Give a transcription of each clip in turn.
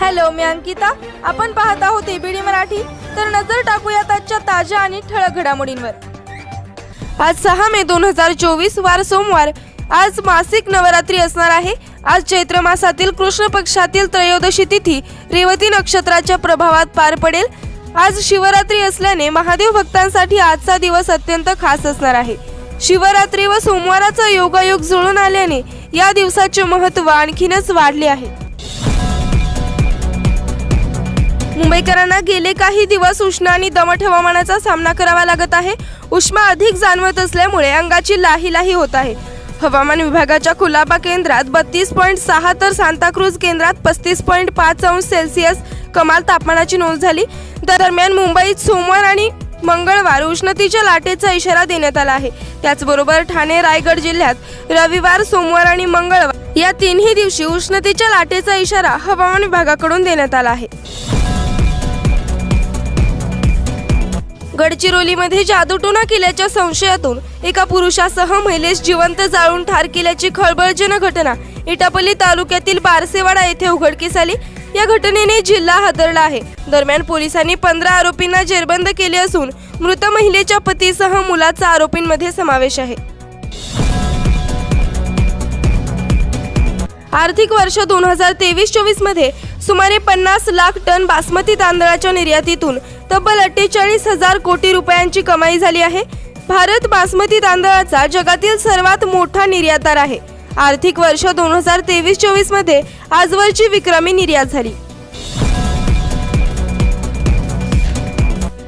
Hello मी अंकिता. आपण पाहत आहोत एबीडी मराठी. तर नजर टाकूयात आजच्या ताज्या आणि ठळक घडामोडींवर. आज सहा मे दोन हजार चोवीस वार सोमवार. आज मासिक नवरात्री असणार आहे. आज चैत्र मासातील कृष्ण पक्षातील त्रयोदशी तिथी रेवती नक्षत्राच्या प्रभावात पार पडेल. आज शिवरात्री असल्याने महादेव भक्तांसाठी आजचा दिवस अत्यंत खास असणार आहे. शिवरात्री व सोमवाराचा योगायोग जुळून आल्याने या दिवसाचे महत्त्व आणखीनच वाढले आहे. मुंबईकरांना गेले काही दिवस उष्ण आणि दमट हवामानाचा सामना करावा लागत आहे. उष्मा अधिक जाणवत असल्यामुळे अंगाची लाही लाही होत आहे. हवामान विभागाच्या कुलाबा केंद्रात बत्तीस पॉईंट सहा तर सांताक्रूज केंद्रात पस्तीस पॉईंट पाच अंश सेल्सिअस कमाल तापमानाची नोंद झाली. दरम्यान मुंबईत सोमवार आणि मंगळवार उष्णतेच्या लाटेचा इशारा देण्यात आला आहे. त्याचबरोबर ठाणे रायगड जिल्ह्यात रविवार सोमवार आणि मंगळवार या तिन्ही दिवशी उष्णतेच्या लाटेचा इशारा हवामान विभागाकडून देण्यात आला आहे. गडचिरोलीमध्ये जादूटोना केल्याच्या संशयातून एका पुरुषासह महिलेस जिवंत जाळून ठार केल्याची खळबळजनक घटना इटापल्ली तालुक्यातील बारसेवाडा येथे उघडकीस आली. या घटनेने जिल्हा हादरला आहे. दरम्यान पोलिसांनी पंधरा आरोपींना जेरबंद केले असून मृत महिलेच्या पतीसह मुलाचा आरोपींमध्ये समावेश आहे. आर्थिक वर्ष दोन हजार तेवीस चोवीसमध्ये सुमारे पन्नास लाख टन बासमती तांदळाच्या निर्यातीतून तब्बल अठ्ठेचाळीस हजार कोटी रुपयांची कमाई झाली आहे. भारत बासमती तांदळाचा जगातील सर्वात मोठा निर्यातदार आहे. आर्थिक वर्ष दोन हजार तेवीस चोवीसमध्ये आजवरची विक्रमी निर्यात झाली.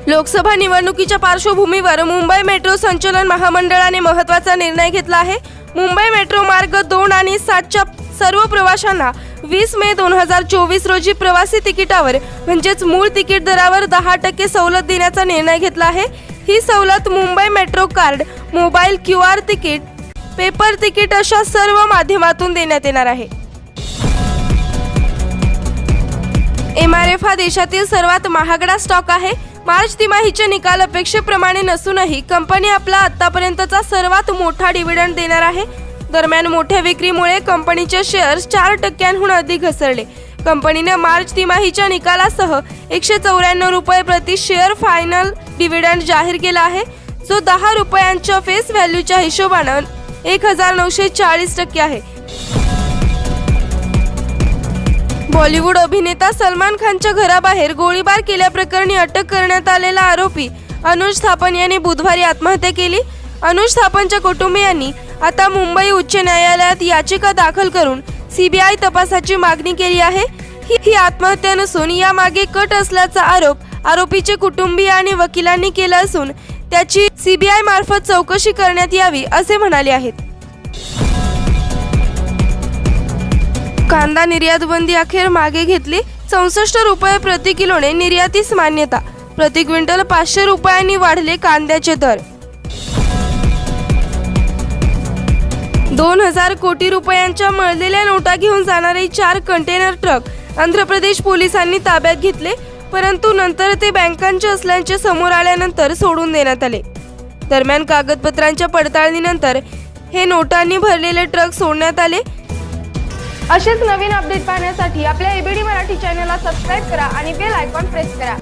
लोकसभा निवडणुकीच्या पार्श्वभूमीवर मुंबई मेट्रो संचलन महामंडळाने महत्त्वाचा निर्णय घेतला आहे. मुंबई मेट्रो मार्ग दोन आणि सातच्या सर्व प्रवाशांना वीस मे दोन हजार चोवीस रोजी प्रवासी तिकिटावर म्हणजेच मूळ तिकीट दरावर दहा टक्के सवलत देण्याचा निर्णय घेतला आहे. ही सवलत Mumbai metro card mobile Q R ticket paper ticket अशा सर्व माध्यमातून देण्यात येणार आहे. एम आर एफ हा देशातील सर्वात महागडा स्टॉक आहे. मार्च तिमाहीचे निकाल अपेक्षेप्रमाणे नसूनही कंपनी आपला आतापर्यंतचा सर्वात मोठा डिव्हिडंड देणार आहे. दरम्यान मोठ्या विक्रीमुळे कंपनीचे शेअर्स चार टक्क्यांहून अधिक घसरले. कंपनीने मार्च तिमाहीच्या निकालासह एकशे चौऱ्याण्णव रुपये प्रति शेअर फायनल डिव्हिडंड जाहीर केला आहे. जो दहा रुपयांच्या फेस व्हॅल्यूच्या हिशोबानं एक हजार नऊशे चाळीस टक्के आहे. बॉलिवूड अभिनेता सलमान खानच्या घराबाहेर गोळीबार केल्याप्रकरणी अटक करण्यात आलेला आरोपी अनुज थापन यांनी बुधवारी आत्महत्या केली. अनुज थापनच्या कुटुंबियांनी आता मुंबई उच्च न्यायालयात याचिका दाखल करून सीबीआय तपासाची मागणी केली आहे. ही ही आत्महत्या नसून यामागे कट असल्याचा आरोप आरोपीचे कुटुंबीय आणि वकिलांनी केला असून त्याची सीबीआय मार्फत चौकशी करण्यात यावी असे म्हणाले आहेत. कांदा निर्यात बंदी अखेर मागे घेतली. चौसष्ट रुपये प्रति किलोने निर्यातीस मान्यता. प्रति क्विंटल पाचशे रुपयांनी वाढले कांद्याचे दर. दोन हजार कोटी रुपयांच्या मळलेल्या नोटा घेऊन जाणारे चार कंटेनर ट्रक आंध्र प्रदेश पोलिसांनी ताब्यात घेतले परंतु नंतर ते बँकांचे असल्याचे समोर आल्यानंतर सोडून देण्यात आले. दरम्यान कागदपत्रांच्या पडताळणीनंतर हे नोटांनी भरलेले ट्रक सोडण्यात आले. असेच नवीन अपडेट पाहण्यासाठी आपल्या एबीडी मराठी चॅनलला सबस्क्राईब करा आणि बेल आयकॉन प्रेस करा.